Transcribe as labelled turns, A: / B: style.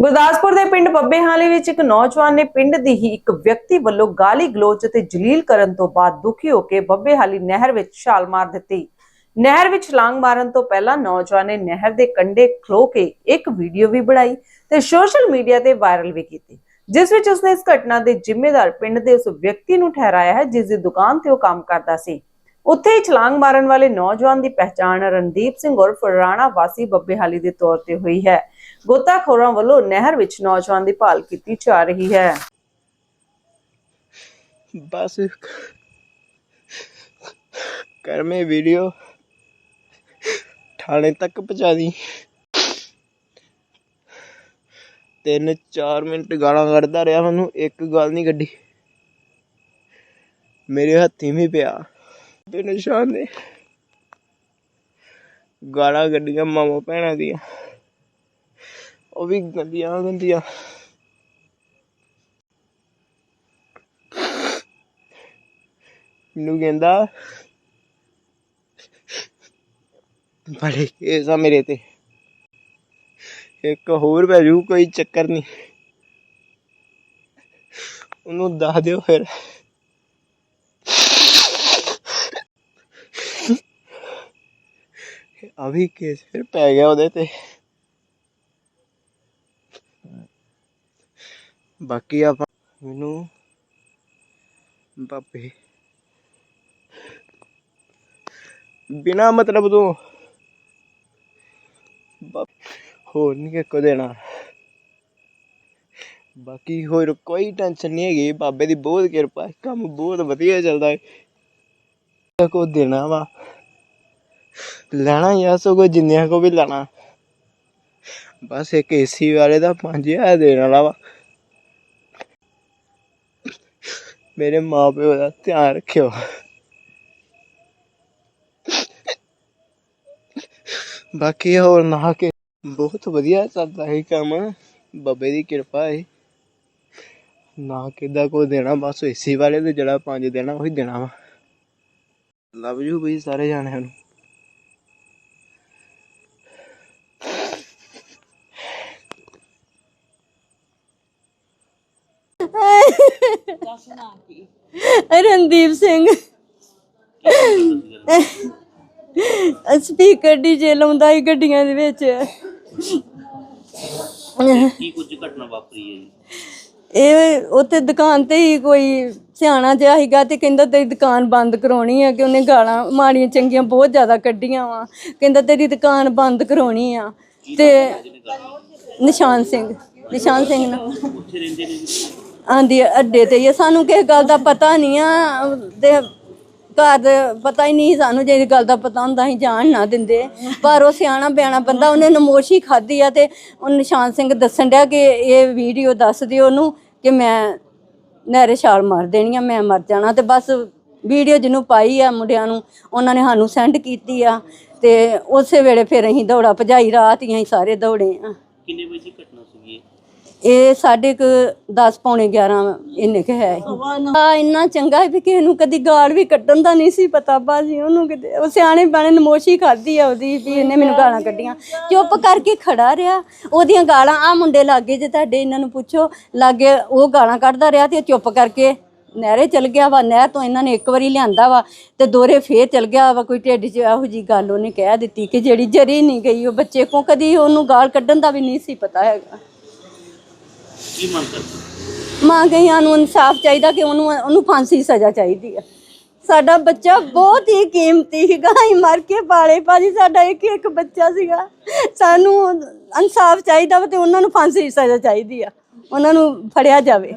A: ਗੁਰਦਾਸਪੁਰ ਦੇ ਪਿੰਡ ਬੱਬੇਹਾਲੀ ਵਿੱਚ ਇੱਕ ਨੌਜਵਾਨ ਨੇ ਪਿੰਡ ਦੀ ਹੀ ਇੱਕ ਵਿਅਕਤੀ ਵੱਲੋਂ ਗਾਲੀ ਗਲੋਚ ਅਤੇ ਜਲੀਲ ਕਰਨ ਤੋਂ ਬਾਅਦ ਦੁਖੀ ਹੋ ਕੇ ਬੱਬੇਹਾਲੀ ਨਹਿਰ ਵਿੱਚ ਛਾਲ ਮਾਰ ਦਿੱਤੀ। ਨਹਿਰ ਵਿੱਚ ਲਾਂਗ ਮਾਰਨ ਤੋਂ ਪਹਿਲਾਂ ਨੌਜਵਾਨ ਨੇ ਨਹਿਰ ਦੇ ਕੰਢੇ ਖਲੋ ਕੇ ਇੱਕ ਵੀਡੀਓ ਵੀ ਬਣਾਈ ਤੇ ਸੋਸ਼ਲ ਮੀਡੀਆ ਤੇ ਵਾਇਰਲ ਵੀ ਕੀਤੀ, ਜਿਸ ਵਿੱਚ ਉਸਨੇ ਇਸ ਘਟਨਾ ਦੇ ਜ਼ਿੰਮੇਦਾਰ ਪਿੰਡ ਦੇ ਉਸ ਵਿਅਕਤੀ ਨੂੰ ਠਹਿਰਾਇਆ ਹੈ, ਜਿਸ ਦੀ ਦੁਕਾਨ ਤੇ ਉਹ ਕੰਮ ਕਰਦਾ ਸੀ। ਉੱਥੇ ਹੀ ਛਲਾਂਗ ਮਾਰਨ ਵਾਲੇ ਨੌਜਵਾਨ ਦੀ ਪਹਿਚਾਣ ਰਣਦੀਪ ਸਿੰਘ ਉਰਫ ਰਾਣਾ ਵਾਸੀ ਬੱਬੇਹਾਲੀ ਦੇ ਤੌਰ ਤੇ ਹੋਈ ਹੈ। ਗੋਤਾਖੋਰਾਂ ਵੱਲੋਂ ਨਹਿਰ ਵਿੱਚ ਨੌਜਵਾਨ ਦੀ ਭਾਲ ਕੀਤੀ ਜਾ ਰਹੀ ਹੈ।
B: ਬਸ ਕਰ ਮੈਂ ਵੀਡੀਓ ਥਾਣੇ ਤੱਕ ਪਹੁੰਚਾ ਦੀ। ਤਿੰਨ ਚਾਰ ਮਿੰਟ ਗਾਲਾਂ ਕੱਢਦਾ ਰਿਹਾ ਮੈਨੂੰ, ਇੱਕ ਗੱਲ ਨਹੀਂ ਕੱਢੀ ਮੇਰੇ ਹੱਥੀ ਵੀ ਪਿਆ। ਤੇ ਨਿਸ਼ਾਨ। ਨੇ ਗਾਲਾਂ ਕੱਢੀਆਂ ਮਾਮਾ ਭੈਣਾਂ ਦੀਆਂ। ਉਹ ਵੀ ਗੰਦੀਆਂ ਗੰਦੀਆਂ। ਮੈਨੂੰ ਕਹਿੰਦਾ, ਬੜੇ ਕੇਸ ਆ ਮੇਰੇ ਤੇ। ਇੱਕ ਹੋਰ ਪੈ ਜੂ, ਕੋਈ ਚੱਕਰ ਨਹੀਂ ਉਹਨੂੰ ਦੱਸ ਦਿਓ ਫਿਰ। ਆ ਵੀ ਕੇਸ ਫਿਰ ਪੈ ਗਿਆ ਉਹਦੇ ਤੇ। ਬਾਕੀ ਆਪਾਂ ਮੈਨੂੰ ਬਾਪੇ ਬਿਨਾ ਮਤਲਬ ਤੋਂ ਬਾ- ਹੋਰ ਨਹੀਂ ਕੋ ਦੇਣਾ। ਬਾਕੀ ਹੋਰ ਕੋਈ ਟੈਨਸ਼ਨ ਨਹੀਂ ਹੈਗੀ, ਬਾਬੇ ਦੀ ਬਹੁਤ ਕਿਰਪਾ, ਕੰਮ ਬਹੁਤ ਵਧੀਆ ਚੱਲਦਾ ਹੈ। ਕੋ ਦੇਣਾ ਵਾ। ਲੈਣਾ ਯਾ ਸਗੋਂ ਕੋ ਜਿੰਨਿਆਂ ਕੋ ਵੀ ਲੈਣਾ। ਬਸ ਇੱਕ ਏਸੀ ਵਾਲੇ ਦਾ 5000 ਦੇਣ ਵਾਲਾ ਵਾ। ਮੇਰੇ ਮਾਪਿਓ ਦਾ ਧਿਆਨ ਰੱਖਿਓ। ਬਾਕੀ ਹੋਰ ਨਾ ਕਿ, ਬਹੁਤ ਵਧੀਆ ਚੱਲਦਾ ਹੈ ਕੰਮ। ਬਾਬੇ ਦੀ ਕਿਰਪਾ ਹੈ ਨਾ ਕਿਦਾ ਕੋ ਦੇਣਾ, ਬਸ ਏਸੀ ਵਾਲੇ ਤੇ ਜਿਹੜਾ ਪੰਜ ਦੇਣਾ, ਉਹੀ ਦੇਣਾ ਵਾ। ਲਵ ਯੂ ਬਈ ਸਾਰੇ ਜਾਣਿਆਂ ਨੂੰ।
C: ਰਣਦੀਪ ਸਿੰਘ। ਸਪੀਕਰ ਡੀਜੇ ਲਾਉਂਦਾ ਸੀ ਗੱਡੀਆਂ ਦੇ ਵਿੱਚ।
D: ਕੀ ਕੁਝ ਘਟਨਾ ਵਾਪਰੀ ਹੈ ਜੀ?
C: ਇਹ ਉੱਥੇ ਦੁਕਾਨ ਤੇ ਹੀ ਕੋਈ ਸਿਆਣਾ ਜਿਹਾ ਸੀਗਾ ਤੇ ਕਹਿੰਦਾ ਤੇਰੀ ਦੁਕਾਨ ਬੰਦ ਕਰਾਉਣੀ ਆ ਕਿ ਉਹਨੇ ਗਾਲਾਂ ਮਾੜੀਆਂ ਚੰਗੀਆਂ ਬਹੁਤ ਜ਼ਿਆਦਾ ਕੱਢੀਆਂ ਵਾ। ਕਹਿੰਦਾ ਤੇਰੀ ਦੁਕਾਨ ਬੰਦ ਕਰਾਉਣੀ ਆ ਤੇ ਨਿਸ਼ਾਨ ਸਿੰਘ। ਨਿਸ਼ਾਨ ਸਿੰਘ ਨਾ।
D: ਉੱਥੇ ਰਹਿੰਦੇ ਨੇ ਜੀ?
C: ਆਂਦੀ ਅੱਡੇ ਤੇ ਹੀ ਆ। ਸਾਨੂੰ ਕਿਸੇ ਗੱਲ ਦਾ ਪਤਾ ਨਹੀਂ ਆ। ਤੇ ਘਰ ਦੇ ਪਤਾ ਹੀ ਨਹੀਂ ਸਾਨੂੰ, ਜੇ ਗੱਲ ਦਾ ਪਤਾ ਹੁੰਦਾ ਅਸੀਂ ਜਾਣ ਨਾ ਦਿੰਦੇ। ਪਰ ਉਹ ਸਿਆਣਾ ਬਿਆਣਾ ਬੰਦਾ, ਉਹਨੇ ਨਮੋਸ਼ੀ ਖਾਧੀ ਆ ਤੇ ਉਹ ਨਿਸ਼ਾਨ ਸਿੰਘ ਦੱਸਣ ਡਿਆ ਕਿ ਇਹ ਵੀਡੀਓ ਦੱਸ ਦਿਓ ਉਹਨੂੰ ਕਿ ਮੈਂ ਨਹਿਰੇ ਛਾਲ ਮਾਰ ਦੇਣੀ ਆ, ਮੈਂ ਮਰ ਜਾਣਾ। ਤੇ ਬਸ ਵੀਡੀਓ ਜਿਹਨੂੰ ਪਾਈ ਆ ਮੁੰਡਿਆਂ ਨੂੰ, ਉਹਨਾਂ ਨੇ ਸਾਨੂੰ ਸੈਂਡ ਕੀਤੀ ਆ। ਤੇ ਉਸੇ ਵੇਲੇ ਫਿਰ ਅਸੀਂ ਦੌੜਾ ਭਜਾਈ, ਰਾਤ ਹੀ ਅਸੀਂ ਸਾਰੇ ਦੌੜੇ ਆ।
D: ਕਿੰਨੇ ਵਜੇ ਦੀ ਘਟਨਾ ਸੀਗੀ ਇਹ?
C: ਇਹ ਸਾਢੇ ਕੁ 10 ਪੌਣੇ 11 ਇੰਨੇ ਕੁ ਹੈ ਆ ਇੰਨਾ ਚੰਗਾ ਹੈ ਵੀ ਕਿਸੇ ਨੂੰ ਕਦੀ ਗਾਲ ਵੀ ਕੱਢਣ ਦਾ ਨਹੀਂ ਸੀ ਪਤਾ ਬਾਜੀ ਉਹਨੂੰ ਕਿਤੇ ਉਹ ਸਿਆਣੇ ਬਾਣੇ ਨਮੋਸ਼ੀ ਖਾਦੀ ਆ ਉਹਦੀ ਵੀ ਇਹਨੇ ਮੈਨੂੰ ਗਾਲਾਂ ਕੱਢੀਆਂ। ਚੁੱਪ ਕਰਕੇ ਖੜਾ ਰਿਹਾ। ਉਹਦੀਆਂ ਗਾਲਾਂ ਆ ਮੁੰਡੇ ਲਾਗੇ ਜੇ ਤੁਹਾਡੇ ਇਹਨਾਂ ਨੂੰ ਪੁੱਛੋ। ਲਾਗੇ ਉਹ ਗਾਲਾਂ ਕੱਢਦਾ ਰਿਹਾ ਤੇ ਚੁੱਪ ਕਰਕੇ ਨਹਿਰੇ ਚਲ ਗਿਆ ਵਾ ਨਹਿਰ ਤੋਂ ਇਹਨਾਂ ਨੇ ਇੱਕ ਵਾਰੀ ਲਿਆਂਦਾ ਵਾ ਤੇ ਦੋਰੇ ਫੇਰ ਚਲ ਗਿਆ ਵਾ ਕੋਈ ਢਿੱਡ 'ਚ ਇਹੋ ਜੀ ਗੱਲ ਉਹਨੇ ਕਹਿ ਦਿੱਤੀ ਕਿ ਜਿਹੜੀ ਜਰੀ ਨਹੀਂ ਗਈ ਉਹ ਬੱਚੇ ਕੋ ਕਦੀ ਉਹਨੂੰ ਗਾਲ ਕੱਢਣ ਦਾ ਵੀ ਨਹੀਂ ਸੀ ਪਤਾ ਹੈਗਾ।
D: ਕੀ ਮੰਗ ਕਰਦੇ?
C: ਮਾਂ ਗਈਆਂ ਨੂੰ ਇਨਸਾਫ ਚਾਹੀਦਾ ਕਿ ਉਹਨੂੰ ਉਹਨੂੰ ਫਾਂਸੀ ਦੀ ਸਜ਼ਾ ਚਾਹੀਦੀ ਆ ਸਾਡਾ ਬੱਚਾ ਬਹੁਤ ਹੀ ਕੀਮਤੀ ਸੀਗਾ ਅਸੀਂ ਮਰ ਕੇ ਪਾਲੇ ਭਾਜੀ ਸਾਡਾ ਇੱਕ ਇੱਕ ਬੱਚਾ ਸੀਗਾ। ਸਾਨੂੰ ਇਨਸਾਫ ਚਾਹੀਦਾ ਵਾ ਤੇ ਉਹਨਾਂ ਨੂੰ ਫਾਂਸੀ ਦੀ ਸਜ਼ਾ ਚਾਹੀਦੀ ਆ ਉਹਨਾਂ ਨੂੰ ਫੜਿਆ ਜਾਵੇ।